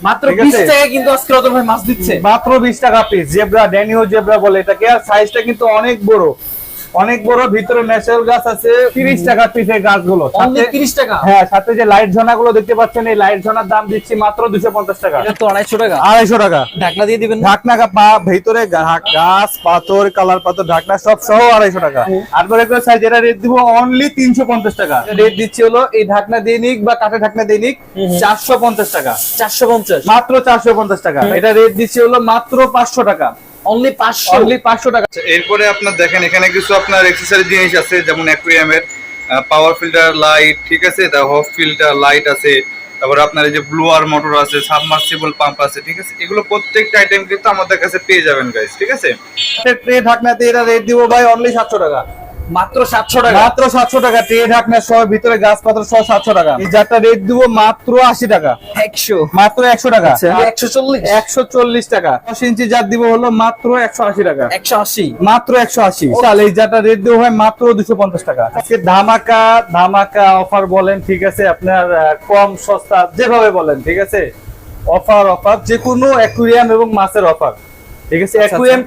মাত্র ঠিক বিশ কিন্তু আজকে রতন ভাই মাছ দিচ্ছে। মাত্র বিশ টাকা পিস জেব্রা ড্যানিও জেব্রা বলে এটাকে আর সাইজটা কিন্তু অনেক বড়। অনেক বড় ভিতরে ন্যাচারাল গাছ আছে তিরিশ টাকা পিস এই গাছগুলো। তিরিশ টাকা? হ্যাঁ সাথে যে লাইট ঝর্ণা গুলো দেখতে পাচ্ছেন এই লাইট ঝোনার দাম দিচ্ছি মাত্র দুশো পঞ্চাশ টাকা। তো আড়াইশো টাকা। আড়াইশো টাকা। ঢাকনা দিয়ে দিবেন ঢাকনা পা ভিতরে গাছ পাথর কালার পাথর ঢাকনা সব সহ আড়াইশো টাকা। আর বলে করে সাইজ এটা রেট দিব অনলি তিনশো পঞ্চাশ টাকা। রেট দিচ্ছি হলো এই ঢাকনা দিয়ে নিক বা কাঠে ঢাকনা দিয়ে নিক চারশো পঞ্চাশ টাকা। চারশো পঞ্চাশ। মাত্র চারশো পঞ্চাশ টাকা। এটা রেট দিচ্ছি হলো মাত্র পাঁচশো টাকা। অনলি পাঁচশো। অনলি পাঁচশো টাকা। আচ্ছা, এরপরে আপনার দেখেন এখানে কিছু আপনার এক্সেসরি জিনিস আছে যেমন অ্যাকুয়ামের পাওয়ার ফিল্টার লাইট ঠিক আছে? দা হফ ফিল্টার লাইট আছে। তারপর আপনার এই যে ব্লুয়ার মোটর আছে সাবমার্সিবল পাম্প আছে ঠিক আছে? এগুলো প্রত্যেকটা আইটেম কিন্তু আমাদের কাছে পেয়ে যাবেন গাইস ঠিক আছে? ট্রে ঢাকনাতে এটা রেট দিব ভাই অনলি সাতশো টাকা। মাত্র টাকা। মাত্র সাতশো টাকা ট্রে ঢাকনা সহ ভিতরে গাছ সহ সাতশো টাকা। এই যারটা রেট দিব মাত্র আশি টাকা। একশো। মাত্র একশো টাকা। একশো চল্লিশ। একশো চল্লিশ টাকা। দশ ইঞ্চি জার দিব হলো মাত্র একশো আশি টাকা। একশো আশি। মাত্র একশো আশি। তাহলে এই জারটা রেট দেবো হয় মাত্র দুশো পঞ্চাশ টাকা। আজকে ধামাকা ধামাকা অফার বলেন ঠিক আছে? আপনার কম সস্তা যেভাবে বলেন ঠিক আছে? অফার অফার যে কোনো অ্যাকুরিয়াম এবং মাছের অফার ঠিক আছে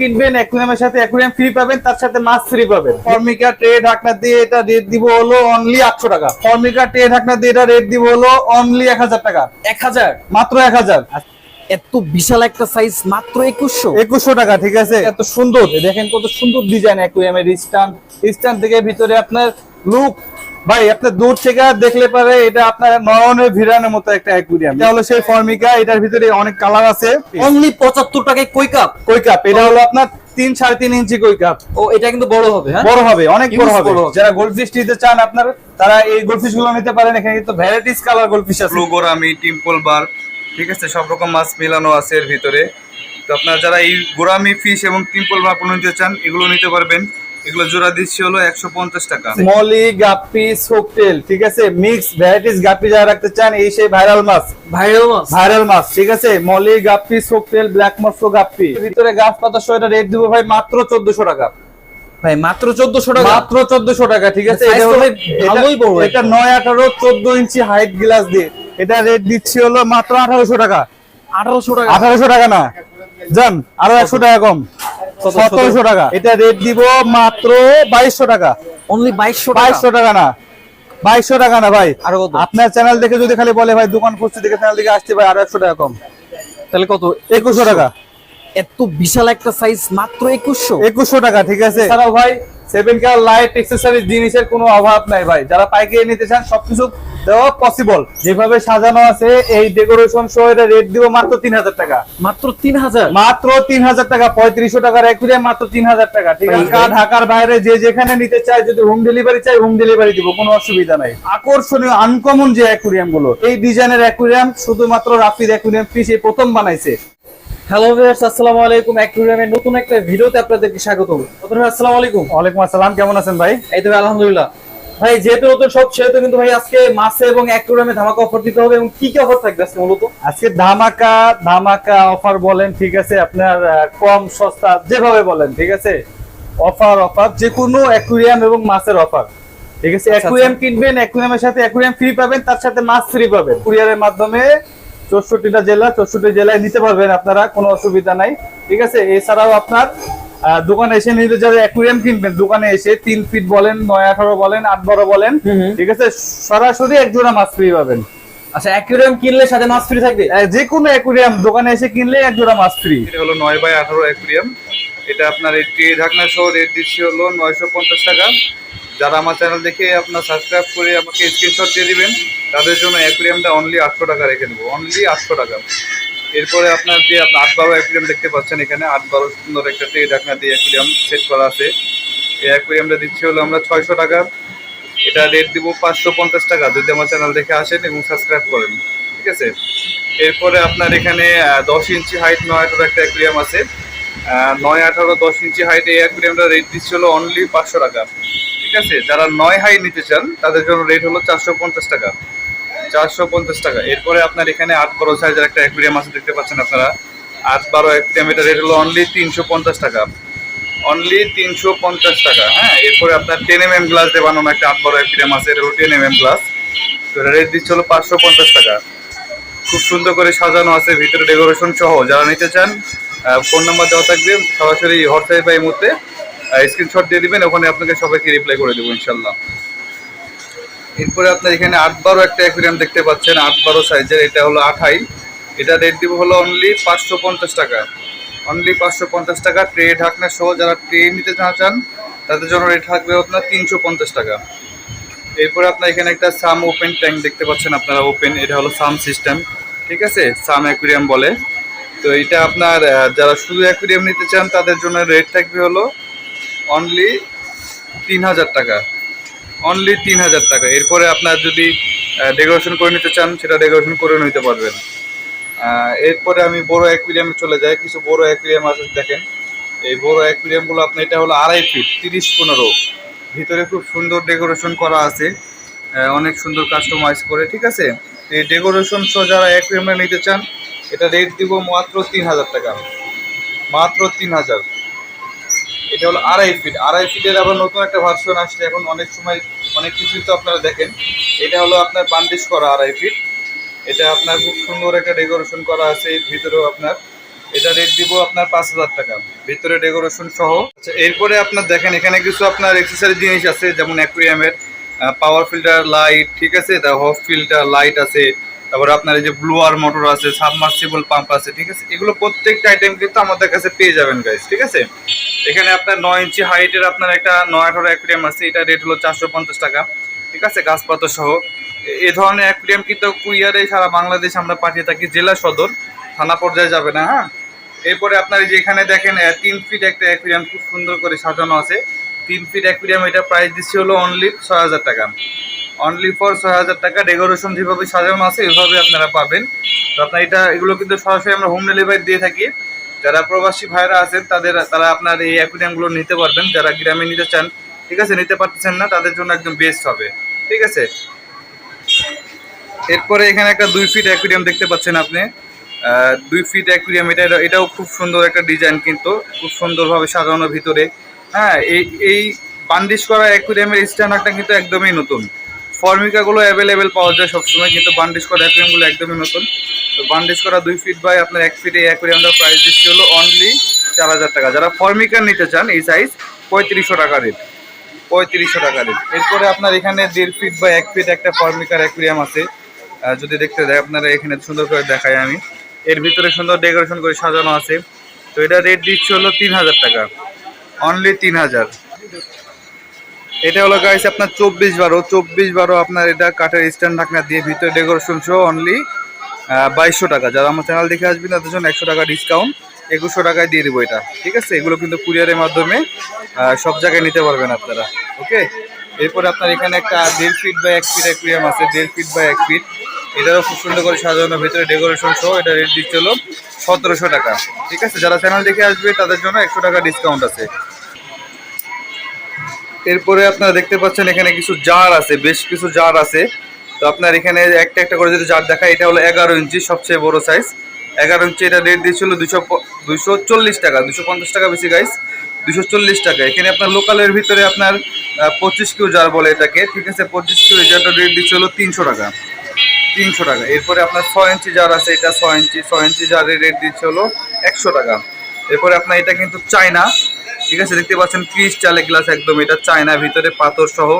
কিনবেন অ্যাকুরিয়ামের সাথে অ্যাকুরিয়াম ফ্রি পাবেন তার সাথে মাছ ফ্রি পাবেন। ফর্মিকা ট্রে ঢাকনা দিয়ে এটা রেট দিব হলো অনলি আটশো টাকা। ফর্মিকা ট্রে ঢাকনা দিয়ে এটা রেট দিব হলো অনলি এক হাজার টাকা। এক হাজার? মাত্র এক হাজার। এত বিশাল একটা সাইজ মাত্র একুশশো? একুশশো টাকা ঠিক আছে? এত সুন্দর। দেখেন কত সুন্দর ডিজাইন অ্যাকুয়ামের থেকে ভিতরে আপনার লুক ভাই আপনার দূর থেকে দেখলে পারে এটা আপনার নয়নের ভিড়ানোর মতো একটা অ্যাকুয়ারিয়াম এটা হলো সেই ফর্মিকা এটার ভিতরে অনেক কালার আছে। অনলি পঁচাত্তর টাকায় কই কাপ কই কাপ এটা হলো আপনার তিন সাড়ে তিন ইঞ্চি কই কাপ ও এটা কিন্তু বড় হবে হ্যাঁ? বড় হবে অনেক বড় হবে। যারা গোল্ডফিশ নিতে চান আপনার তারা এই গোল্ডফিশগুলো নিতে পারেন। এখানে কিন্তু ভ্যারাইটিস কালার গোল্ডফিশ আছে। গোরামি টিম্পল বার ঠিক আছে? সব রকম মাছ মেলানো আছে এর ভিতরে। তো আপনারা যারা এই গোরামি ফিশ এবং টিম্পল বার নিতে চান এগুলো নিতে পারবেন। এগুলো জোড়া দিচ্ছি হলো একশো পঞ্চাশ টাকা। মলি গাপ্পি সোকটেল ঠিক আছে? মিক্স ভ্যারাইটিস গাপ্পি যারা রাখতে চান এই সেই ভাইরাল মাছ। ভাইরাল মাছ? ভাইরাল মাছ ঠিক আছে? মলি গাপ্পি সোকটেল ব্ল্যাক গাপ্পি। ভিতরে গাছ পাতা সহ এটা রেট দিব ভাই মাত্র চোদ্দশো টাকা। ভাই মাত্র চোদ্দশো টাকা? মাত্র চোদ্দশো টাকা ঠিক আছে? এটা ভালোই বড় নয় আঠারো চোদ্দ ইঞ্চি হাইট গ্লাস দিয়ে। এটা রেট দিচ্ছি হলো মাত্র আঠারোশো টাকা। আঠারোশো টাকা। আঠারোশো টাকা না। জান আরও একশো টাকা কম। সতেরোশো টাকা। এটা রেট দিব মাত্র বাইশশো টাকা। অনলি বাইশশো বাইশশো টাকা না। বাইশশো টাকা না ভাই। আরও? আপনার চ্যানেল দেখে যদি খালি বলে ভাই দোকান খুঁজতে দেখে চ্যানেল দেখে আসতে ভাই আরও একশো টাকা কম। তাহলে কত? একুশশো টাকা। এত বিশাল একটা সাইজ মাত্র একুশশো? একুশশো টাকা ঠিক আছে? এছাড়াও ভাই সেভেন কার লাইট এক্সেসরিজ জিনিসের কোনো অভাব নাই ভাই। যারা পাইকারি নিতে চান সবকিছু দেওয়া পসিবল যেভাবে সাজানো আছে এই ডেকোরেশন সহ এটা রেট দিব মাত্র তিন হাজার টাকা। মাত্র তিন হাজার মাত্র তিন হাজার টাকা পঁয়ত্রিশশো টাকার একুরিয়াম মাত্র তিন হাজার টাকা ঠিক আছে? ঢাকা, ঢাকার বাইরে যে যেখানে নিতে চায় যদি হোম ডেলিভারি চাই হোম ডেলিভারি দিব কোনো অসুবিধা নাই। আকর্ষণীয় আনকমন যে অ্যাকুরিয়ামগুলো এই ডিজাইনের অ্যাকুরিয়াম শুধুমাত্র রাফির অ্যাকুরিয়াম ফিস এই প্রথম বানাইছে। হ্যালো ভিউয়ার্স আসসালামু আলাইকুম। অ্যাকুরিয়ামের নতুন একটা ভিডিওতে আপনাদেরকে স্বাগত ভাই আসসালামু আলাইকুম। ওয়ালাইকুম আসসালাম কেমন আছেন ভাই? এই তো আলহামদুলিল্লাহ। ভাই যেহেতু নতুন সব সেহেতু কিন্তু ভাই আজকে মাছে এবং অ্যাকুরিয়ামে ধামাকা অফার দিতে হবে এবং কি কি অফার থাকবে আজকে মূলত? আজকে ধামাকা ধামাকা অফার বলেন ঠিক আছে আপনার কম সস্তা যেভাবে বলেন ঠিক আছে? অফার অফার যে কোনো অ্যাকুরিয়াম এবং মাছের অফার ঠিক আছে? অ্যাকুরিয়াম কিনবেন অ্যাকুরিয়ামের সাথে অ্যাকুরিয়াম ফ্রি পাবেন তার সাথে মাছ ফ্রি পাবেন। কুরিয়ারের মাধ্যমে চৌষট্টিটা জেলা চৌষট্টি জেলায় নিতে পারবেন আপনারা কোনো অসুবিধা নাই। ঠিক আছে? এছাড়াও আপনার দোকানে এসে নিতে যারা অ্যাকুরিয়াম কিনবেন দোকানে এসে তিন ফিট বলেন নয় আঠারো বলেন আট বারো বলেন। ঠিক আছে? সরাসরি এক জোড়া মাছ ফ্রি পাবেন। আচ্ছা অ্যাকুরিয়াম কিনলে সাথে মাছ ফ্রি থাকবে? যে কোনো অ্যাকুরিয়াম দোকানে এসে কিনলে এক জোড়া মাছ ফ্রি। এটা হলো নয় বাই আঠারো অ্যাকুরিয়াম। এটা আপনার এই ট্রে ঢাকনা সহ রেট দিচ্ছি হলো নয়শো পঞ্চাশ টাকা। যারা আমার চ্যানেল দেখে আপনার সাবস্ক্রাইব করে আমাকে স্ক্রিনশট দিয়ে দিবেন, তাদের জন্য অ্যাকুরিয়ামটা অনলি আটশো টাকা রেখে দেবো। অনলি আটশো টাকা। এরপরে আপনার যে আট বারো অ্যাকুরিয়াম দেখতে পাচ্ছেন এখানে, আট বারো সুন্দর একটা ট্রে ঢাকনা দিয়ে অ্যাকুরিয়াম সেট করা আছে। এই অ্যাকুরিয়ামটা দিচ্ছি হলো আমরা ছয়শো টাকা। এটা রেট দিব পাঁচশো পঞ্চাশ টাকা। যদি আমার চ্যানেল দেখে আসেন এবং সাবস্ক্রাইব করেন, ঠিক আছে? এরপরে আপনার এখানে দশ ইঞ্চি হাইট নয় আঠারো একটা অ্যাকুরিয়াম আছে। নয় আঠারো দশ ইঞ্চি হাইট এই অ্যাকুরিয়ামটা রেট দিচ্ছিল অনলি পাঁচশো টাকা। আছে, যারা নয় হাই নিতে চান, তাদের জন্য রেট হলো চারশো পঞ্চাশ টাকা। চারশো পঞ্চাশ টাকা। এরপরে আপনার এখানে আট বারো সাইজের একটা অ্যাকুরিয়াম আছে, দেখতে পাচ্ছেন আপনারা। আট বারো অ্যাকুরিয়াম এটা রেট হলো অনলি তিনশো পঞ্চাশ টাকা। অনলি তিনশো পঞ্চাশ টাকা হ্যাঁ? এরপরে আপনার টেন এম এম গ্লাস দিয়ে বানানো একটা আট বারো অ্যাকুরিয়াম আছে, এটা হলো টেন এম এম গ্লাস তো এটা রেট দিচ্ছে হলো পাঁচশো পঞ্চাশ টাকা। খুব সুন্দর করে সাজানো আছে, ভিতরে ডেকোরেশন সহ। যারা নিতে চান ফোন নাম্বার দেওয়া থাকবে সরাসরি হোয়াটসঅ্যাপ বা এই মুহূর্তে। স্ক্রিনশট দিয়ে দিবেন, ওখানে আপনাকে সবাইকে রিপ্লাই করে দেবো, ইনশাল্লাহ। এরপরে আপনার এখানে আট বারো একটা অ্যাকুরিয়াম দেখতে পাচ্ছেন আট বারো সাইজের এটা হলো আঠাই। এটা রেট দিব হলো অনলি পাঁচশো পঞ্চাশ টাকা। অনলি পাঁচশো পঞ্চাশ টাকা ট্রে ঢাকনা সহ যারা ট্রে নিতে চান তাদের জন্য রেট থাকবে আপনার তিনশো পঞ্চাশ টাকা। এরপরে আপনার এখানে একটা সাম ওপেন ট্যাঙ্ক দেখতে পাচ্ছেন আপনারা ওপেন এটা হলো সাম সিস্টেম ঠিক আছে? সাম অ্যাকুরিয়াম বলে। তো এটা আপনার যারা শুধু অ্যাকুরিয়াম নিতে চান, তাদের জন্য রেট থাকবে হলো অনলি তিন হাজার টাকা। অনলি তিন হাজার টাকা। এরপরে আপনার যদি ডেকোরেশন করে নিতে চান, সেটা ডেকোরেশন করে নিতে পারবেন। এরপরে আমি বড় অ্যাকুরিয়ামে চলে যাই। কিছু বড় অ্যাকুরিয়াম আছে, দেখেন। এই বড় অ্যাকুরিয়ামগুলো আপনার, এটা হলো আড়াই ফিট তিরিশ, পনেরো। ভিতরে খুব সুন্দর ডেকোরেশন করা আছে। অনেক সুন্দর কাস্টমাইজ করে, ঠিক আছে? এই ডেকোরেশন সহ যারা অ্যাকুরিয়ামে নিতে চান, এটা রেট দিব মাত্র তিন হাজার টাকা। মাত্র তিন হাজার। এটা হলো আড়াই ফিট আড়াই ফিটের আবার নতুন একটা ভার্সন আসছে। এখন অনেক সময় অনেক কিছুই তো আপনারা দেখেন। এটা হলো আপনার বান্ডিশ করা আড়াই ফিট এটা আপনার খুব সুন্দর একটা ডেকোরেশন করা আছে ভিতরেও আপনার। এটা রেট দিব আপনার পাঁচ হাজার টাকা। ভিতরে ডেকোরেশন সহ। আচ্ছা এরপরে আপনার দেখেন, এখানে কিছু আপনার এক্সেসারি জিনিস আছে, যেমন অ্যাকুরিয়ামের পাওয়ার ফিল্টার লাইট ঠিক আছে? হফ ফিল্টার লাইট আছে। তারপরে আপনার এই যে ব্লুয়ার মোটর আছে, সাবমার্সিবল পাম্প আছে, ঠিক আছে? এগুলো প্রত্যেকটা আইটেম কিন্তু আমাদের কাছে পেয়ে যাবেন গাইস ঠিক আছে? এখানে আপনার নয় ইঞ্চি হাইটের আপনার একটা নয় আঠারো অ্যাকুরিয়াম আছে, এটা রেট হলো চারশো পঞ্চাশ টাকা, ঠিক আছে? গাছপাতা সহ। এ- ধরনের অ্যাকুরিয়াম কিন্তু কুরিয়ারে সারা বাংলাদেশ আমরা পাঠিয়ে থাকি, জেলা সদর, থানা পর্যায়ে যাবে না হ্যাঁ? এরপরে আপনার এই যে এখানে দেখেন তিন ফিট একটা অ্যাকুরিয়াম খুব সুন্দর করে সাজানো আছে। তিন ফিট অ্যাকুরিয়াম এটা প্রাইস দিচ্ছে হলো অনলি ছয় হাজার টাকা। অনলি ফর ছয় হাজার টাকা ডেকোরেশন যেভাবে সাজানো আছে, এভাবে আপনারা পাবেন। তো আপনার এটা, এগুলো কিন্তু সরাসরি আমরা হোম ডেলিভারি দিয়ে থাকি। যারা প্রবাসী ভাইরা আছেন, তাদের, তারা আপনার এই অ্যাকুরিয়ামগুলো নিতে পারবেন। যারা গ্রামে নিতে চান, ঠিক আছে, নিতে পারতেছেন না, তাদের জন্য একদম বেস্ট হবে। ঠিক আছে? এরপরে এখানে একটা দুই ফিট অ্যাকুরিয়াম দেখতে পাচ্ছেন আপনি। দুই ফিট অ্যাকুরিয়াম এটা এটা- এটাও খুব সুন্দর একটা ডিজাইন কিন্তু, খুব সুন্দরভাবে সাজানো ভিতরে। হ্যাঁ এই এই বান্ডিশ করা অ্যাকুরিয়ামের স্ট্যান্ডার্ডটা কিন্তু একদমই নতুন। ফর্মিকাগুলো অ্যাভেলেবেল পাওয়া যায় সবসময়, কিন্তু বান্ডিশ করা অ্যাকুরিয়ামগুলো একদমই নতুন। তো বান্ডিশ করা দুই ফিট বাই আপনার এক ফিট এই অ্যাকুরিয়ামটার প্রাইস দিচ্ছে হলো অনলি চার হাজার টাকা। যারা ফর্মিকার নিতে চান, এই সাইজ পঁয়ত্রিশশো টাকা রেট পঁয়ত্রিশশো টাকা রেট এরপরে আপনার এখানে দেড় ফিট বা এক ফিট একটা ফর্মিকার অ্যাকুরিয়াম আছে। যদি দেখতে দেয়, আপনারা এখানে সুন্দর করে দেখাই আমি। এর ভিতরে সুন্দর ডেকোরেশন করে সাজানো আছে। তো এটা রেট দিচ্ছে হলো তিন হাজার টাকা। অনলি তিন হাজার। এটা হলো গাইস আপনার চব্বিশ বারো। চব্বিশ বারো আপনার এটা কাঠের স্ট্যান্ড ঢাকনা দিয়ে ভিতরে ডেকোরেশন সহ অনলি বাইশশো টাকা। যারা আমার চ্যানেল দেখে আসবেন, তাদের জন্য একশো টাকা ডিসকাউন্ট একুশশো টাকায় দিয়ে দেবো এটা। ঠিক আছে? এগুলো কিন্তু কুরিয়ারের মাধ্যমে সব জায়গায় নিতে পারবেন আপনারা। ওকে এরপরে আপনার এখানে একটা দেড় ফিট বা এক ফিট অ্যাকুরিয়াম আছে। দেড় ফিট বা এক ফিট এটারও খুব সুন্দর করে সাজানো ভিতরে ডেকোরেশন সহ এটা রেট দিচ্ছে হলো সতেরোশো টাকা। ঠিক আছে? যারা চ্যানেল দেখে আসবে, তাদের জন্য একশো টাকা ডিসকাউন্ট আছে। এরপরে আপনারা দেখতে পাচ্ছেন এখানে কিছু জার আছে, বেশ কিছু জার আছে। তো আপনার এখানে একটা একটা করে যদি জার দেখায় এটা হলো এগারো ইঞ্চি সবচেয়ে বড় সাইজ এগারো ইঞ্চি এটা রেট দিয়েছিল দুশো দুশো চল্লিশ টাকা, দুশো পঞ্চাশ টাকা বেশি গাইস দুশো চল্লিশ টাকা। এখানে আপনার লোকালের ভিতরে আপনার পঁচিশ কিউ জার বলে এটাকে। ঠিক আছে, পঁচিশ কিউ জারটা রেট দিচ্ছে হলো তিনশো টাকা। তিনশো টাকা। এরপরে আপনার ছয় ইঞ্চি জার আছে, এটা ছয় ইঞ্চি ছয় ইঞ্চি জারের রেট দিচ্ছে একশো টাকা। এরপরে আপনার এটা কিন্তু চায়না। ঠিক আছে, দেখতে পাচ্ছেন ক্রিস্টালের গ্লাস একদম, এটা চায়না ভিতরে পাথর সহ।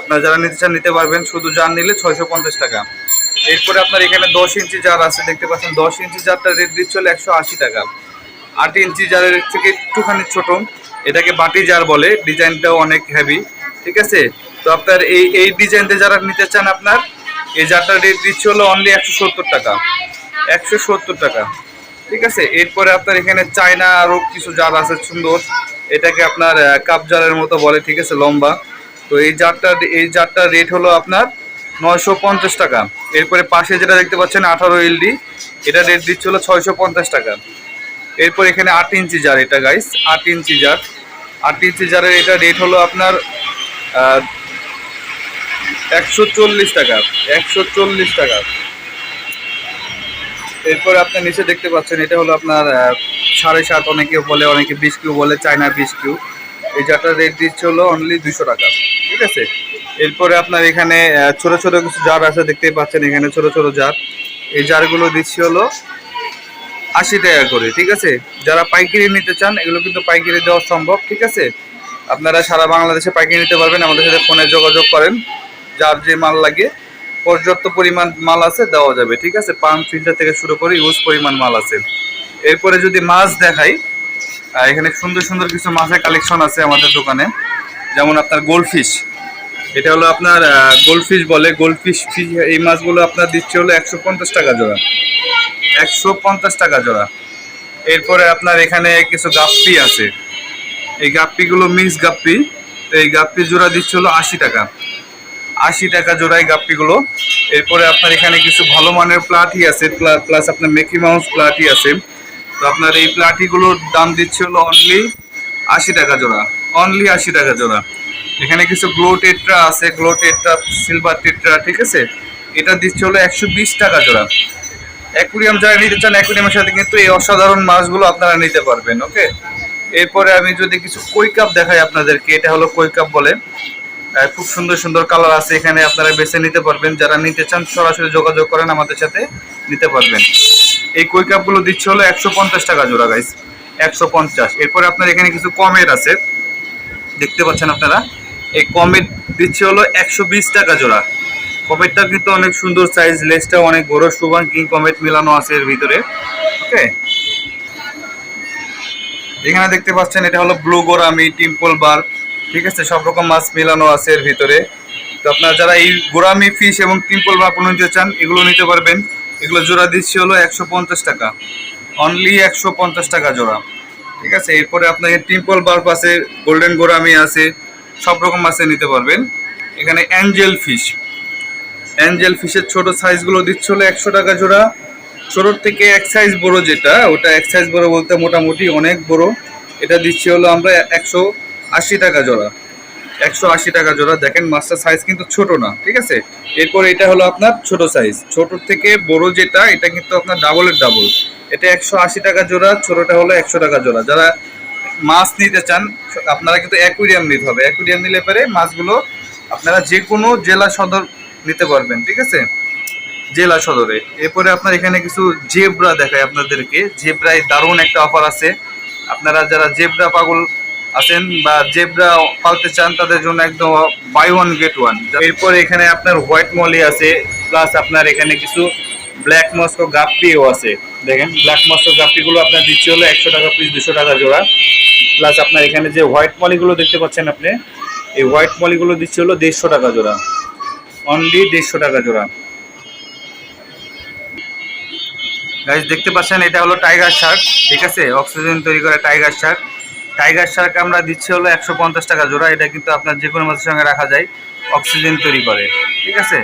আপনার যারা নিতে চান নিতে পারবেন, শুধু জার নিলে ছয়শো পঞ্চাশ টাকা। এরপরে আপনার এখানে দশ ইঞ্চি জার আছে, দেখতে পাচ্ছেন দশ ইঞ্চি জারটা রেট দিচ্ছে হলো একশো টাকা। আট ইঞ্চি জারের থেকে একটুখানি ছোট, এটাকে বাটি জার বলে, ডিজাইনটাও অনেক হেভি ঠিক আছে? তো আপনার এই এই ডিজাইনতে যারা নিতে চান আপনার, এই জারটার রেট দিচ্ছে হলো অনলি একশো সত্তর টাকা। একশো সত্তর টাকা, ঠিক আছে? এরপরে আপনার এখানে চায়না আরও কিছু জার আছে, সুন্দর। এটাকে আপনার কাপ জারের মতো বলে, ঠিক আছে, লম্বা। তো এই জারটা, এই জারটার রেট হলো আপনার নয়শো পঞ্চাশ টাকা। এরপরে পাশে যেটা দেখতে পাচ্ছেন, আঠারো এলডি এটা রেট দিচ্ছে হলো ছয়শো পঞ্চাশ টাকা। এরপর এখানে আট ইঞ্চি জার এটা গাইস আট ইঞ্চি জার। আট ইঞ্চি জারের এটা রেট হলো আপনার একশো চল্লিশ টাকা, একশো চল্লিশ টাকা। এরপরে আপনার নিচে দেখতে পাচ্ছেন, এটা হলো আপনার সাড়ে সাত অনেকে বলে, অনেকে বিশ কিউ বলে চায়না বিশ কিউ। এই জারটার রেট দিচ্ছে হলো অনলি দুশো টাকা, ঠিক আছে? এরপরে আপনার এখানে ছোট ছোট কিছু জার আছে, দেখতেই পাচ্ছেন এখানে ছোট ছোট জার। এই জারগুলো দিচ্ছি হলো আশি টাকা করে, ঠিক আছে? যারা পাইকারি নিতে চান, এগুলো কিন্তু পাইকারি দেওয়া সম্ভব, ঠিক আছে? আপনারা সারা বাংলাদেশে পাইকারি নিতে পারবেন, আমাদের সাথে ফোনে যোগাযোগ করেন, যার যে মাল লাগে। পর্যাপ্ত পরিমাণ মাল আছে, দেওয়া যাবে, ঠিক আছে? পাম্প ফিল্টার থেকে শুরু করে ইউজ পরিমাণ মাল আছে। এরপরে যদি মাছ দেখাই এখানে সুন্দর সুন্দর কিছু মাছের কালেকশন আছে আমাদের দোকানে। যেমন আপনার গোল্ডফিশ এটা হলো আপনার গোল্ডফিশ বলে। গোল্ডফিশ ফিশ এই মাছগুলো আপনার দিচ্ছে হলো একশো পঞ্চাশ টাকা জোড়া। একশো পঞ্চাশ টাকা জোড়া। এরপরে আপনার এখানে কিছু গাপ্পি আছে। এই গাপ্পিগুলো মিক্স গাপ্পি। তো এই গাপ্পি জোড়া দিচ্ছে হলো আশি টাকা। আশি টাকা জোড়াই গাপ্পিগুলো। এরপরে আপনার এখানে কিছু ভালো মানের প্লাটি আছে প্লাস আপনার মেকি মাউস প্লাটি আছে। তো আপনার এই প্লাটিগুলোর দাম দিচ্ছে হলো অনলি আশি টাকা জোড়া। অনলি আশি টাকা জোড়া। এখানে কিছু গ্লো টেট্রা আছে গ্লো টেট্রা সিলভার টেট্রা ঠিক আছে? এটা দিচ্ছে হলো একশো বিশ টাকা জোড়া। অ্যাকুরিয়াম যারা নিতে চান অ্যাকুরিয়ামের সাথে কিন্তু এই অসাধারণ মাছগুলো আপনারা নিতে পারবেন ওকে এরপরে আমি যদি কিছু কৈকাপ দেখাই আপনাদেরকে, এটা হলো কৈকাপ বলে। খুব সুন্দর সুন্দর কালার আছে। এখানে আপনারা বেছে নিতে পারবেন। যারা নিতে চান, সরাসরি যোগাযোগ করেন আমাদের সাথে নিতে পারবেন। এই কই কাপগুলো দিচ্ছে হলো একশো পঞ্চাশ টাকা জোড়া গাইস একশো পঞ্চাশ। এরপরে আপনার এখানে কিছু কমের আছে। দেখতে পাচ্ছেন আপনারা? এই কমেট দিচ্ছে হলো একশো বিশ টাকা জোড়া। কমেটটা কিন্তু অনেক সুন্দর সাইজ লেসটা অনেক বড়। সুবান কিং কমেট মিলানো আছে এর ভিতরে। ওকে? এখানে দেখতে পাচ্ছেন, এটা হলো ব্লু গোরামি, টিম্পল বার। ঠিক আছে, সব রকম মাছ মিলানো আছে এর ভিতরে। তো আপনারা যারা এই গোরামি ফিশ এবং টিম্পল বার নিতে চান, এগুলো নিতে পারবেন। এগুলো জোড়া দিচ্ছি হলো একশো পঞ্চাশ টাকা। অনলি একশো পঞ্চাশ টাকা জোড়া। ঠিক আছে, এরপরে আপনাকে টিম্পল বার্ফ আছে গোল্ডেন গোরামি আছে, সব রকম মাছে নিতে পারবেন। এখানে অ্যাঞ্জেল ফিশ অ্যাঞ্জেল ফিশের ছোট সাইজগুলো দিচ্ছে হলো একশো টাকা জোড়া। ছোটোর থেকে এক সাইজ বড় যেটা, ওটা এক সাইজ বড় বলতে মোটামুটি অনেক বড়। এটা দিচ্ছি হলো আমরা একশো আশি টাকা জোড়া। একশো আশি টাকা জোড়া। দেখেন মাছটার সাইজ কিন্তু ছোট না, ঠিক আছে? এরপর এটা হলো আপনার ছোট সাইজ ছোটোর থেকে বড় যেটা, এটা কিন্তু আপনার ডাবলের ডাবল এটা একশো আশি টাকা জোড়া, ছোটটা হলো একশো টাকা জোড়া। যারা মাছ নিতে চান, আপনারা কিন্তু অ্যাকুরিয়াম নিতে হবে। অ্যাকুরিয়াম নিলে পরে মাছগুলো আপনারা যে কোনো জেলা সদর নিতে পারবেন, ঠিক আছে? জেলা সদরে। এরপরে আপনার এখানে কিছু জেব্রা দেখায় আপনাদেরকে। জেব্রায় দারুণ একটা অফার আছে। আপনারা যারা জেব্রা পাগল আছেন বা জেব্রা পালতে চান, তাদের জন্য একদম বাই ওয়ান গেট ওয়ান এরপর এখানে আপনার হোয়াইট মলি আছে প্লাস আপনার এখানে কিছু ব্ল্যাক মস্কো গাপ্পিও আছে। দেখেন ব্ল্যাক মস্কো গাপ্পিগুলো আপনার দিচ্ছে হলো একশো টাকা পিস দুশো টাকা জোড়া। প্লাস আপনার এখানে যে হোয়াইট মলিগুলো দেখতে পাচ্ছেন আপনি, এই হোয়াইট মলিগুলো দিচ্ছে হলো দেড়শো টাকা জোড়া। অনলি দেড়শো টাকা জোড়া। গাইজ দেখতে পাচ্ছেন, এটা হলো টাইগার শার্ক ঠিক আছে? অক্সিজেন তৈরি করে টাইগার শার্ক টাইগার শার্ক আমরা দিচ্ছি হলো একশো পঞ্চাশ টাকা জোড়া। এটা কিন্তু আপনার যে কোনো মাছের সঙ্গে রাখা যায়। অক্সিজেন তৈরি করে। ঠিক আছে?